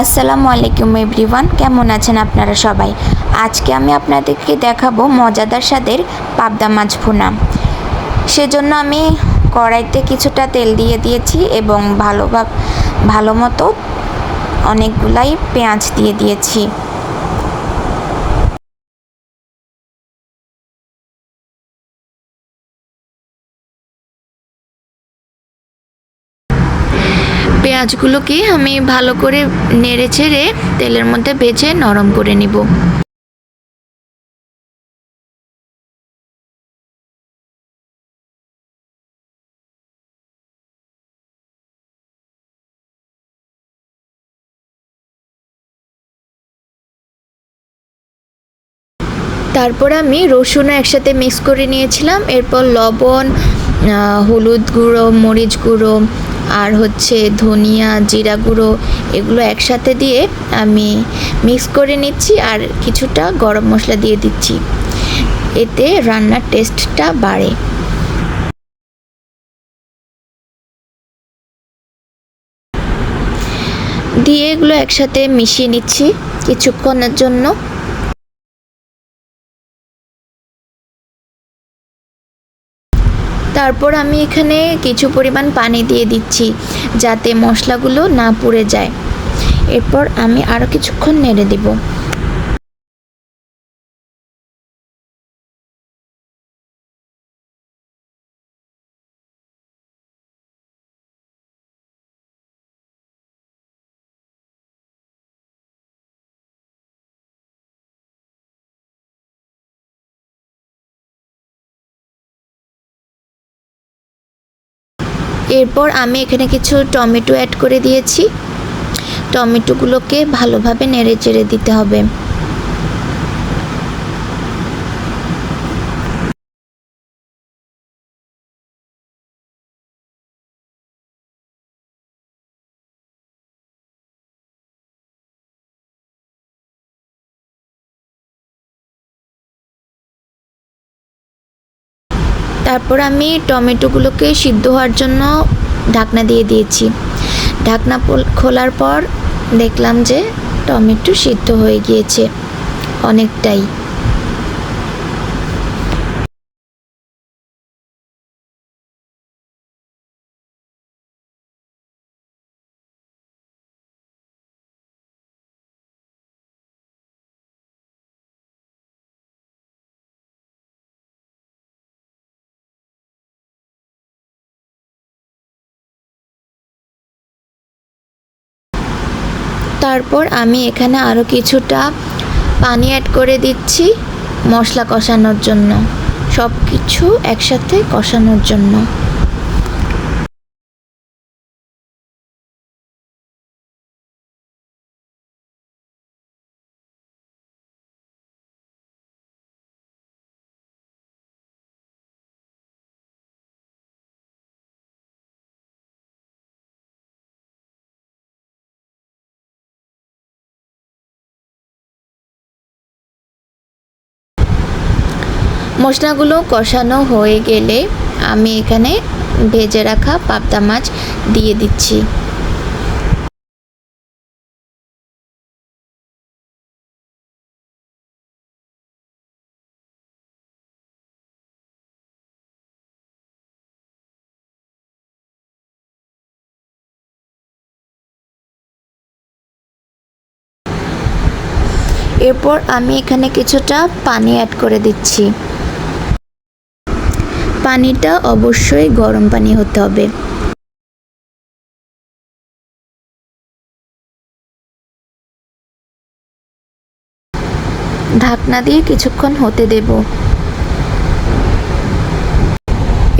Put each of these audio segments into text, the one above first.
আসসালামু আলাইকুম এভরিওয়ান, কেমন আছেন আপনারা সবাই? আজকে আমি আপনাদেরকে দেখাবো মজাদার স্বাদের পাবদা মাছ ভুনা। সেজন্য আমি কড়াইতে কিছুটা তেল দিয়ে দিয়েছি এবং ভালোভাবে ভালো মতো অনেকগুলাই পেঁয়াজ দিয়ে দিয়েছি। পেঁয়াজগুলোকে আমি ভালো করে নেড়ে চেড়ে তেলের মধ্যে ভেজে নরম করে নিব। তারপর আমি রসুনও একসাথে মিক্স করে নিয়েছিলাম। এরপর লবণ হলুদ গুঁড়ো, মরিচ গুঁড়ো আর হচ্ছে ধনিয়া, জিরা গুঁড়ো এগুলো একসাথে দিয়ে আমি মিক্স করে নিচ্ছি আর কিছুটা গরম মশলা দিয়ে দিচ্ছি। এতে রান্নার টেস্টটা বাড়ে। দিয়ে এগুলো একসাথে মিশিয়ে নিচ্ছি কিছুক্ষণের জন্য। তারপর আমি এখানে কিছু পরিমাণ পানি দিয়ে দিচ্ছি যাতে মশলাগুলো না পুড়ে যায়। এরপর আমি আরও কিছুক্ষণ নেড়ে দিব। এরপর আমি এখানে কিছু টমেটো অ্যাড করে দিয়েছি। টমেটোগুলোকে ভালোভাবে নেড়ে চেড়ে দিতে হবে। তারপর আমি টমেটোগুলোকে সিদ্ধ হওয়ার জন্য ঢাকনা দিয়ে দিয়েছি। ঢাকনা খোলার পর দেখলাম যে টমেটো সিদ্ধ হয়ে গিয়েছে অনেকটাই। তারপর আমি এখানে আরও কিছুটা পানি অ্যাড করে দিচ্ছি মশলা কষানোর জন্য। সব কিছু একসাথে কষানোর জন্য। মশলাগুলো কষানো হয়ে গেলে আমি এখানে ভেজে রাখা পাবদা মাছ দিয়ে দিচ্ছি। এরপর আমি এখানে কিছুটা পানি অ্যাড করে দিচ্ছি। পানিটা অবশ্যই গরম পানি হতে হবে। ঢাকনা দিয়ে কিছুক্ষণ হতে দেব।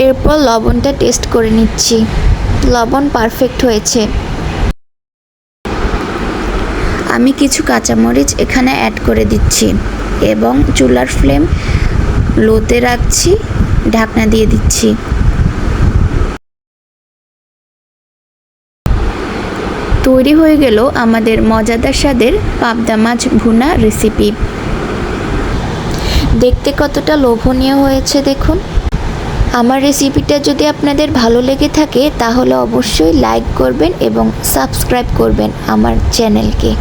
এরপর লবণটা টেস্ট করে নিচ্ছি। লবণ পারফেক্ট হয়েছে। আমি কিছু কাঁচামরিচ এখানে অ্যাড করে দিচ্ছি এবং চুলার ফ্লেম লোতে রাখছি। ঢাকনা দিয়ে দিচ্ছি। তৈরি হয়ে গেল আমাদের মজাদার স্বাদের পাবদা মাছ ভুনা রেসিপি দেখতে কতটা লোভনীয় হয়েছে দেখুন। আমার রেসিপিটা যদি আপনাদের ভালো লেগে থাকে, তাহলে অবশ্যই লাইক করবেন এবং সাবস্ক্রাইব করবেন আমার চ্যানেলকে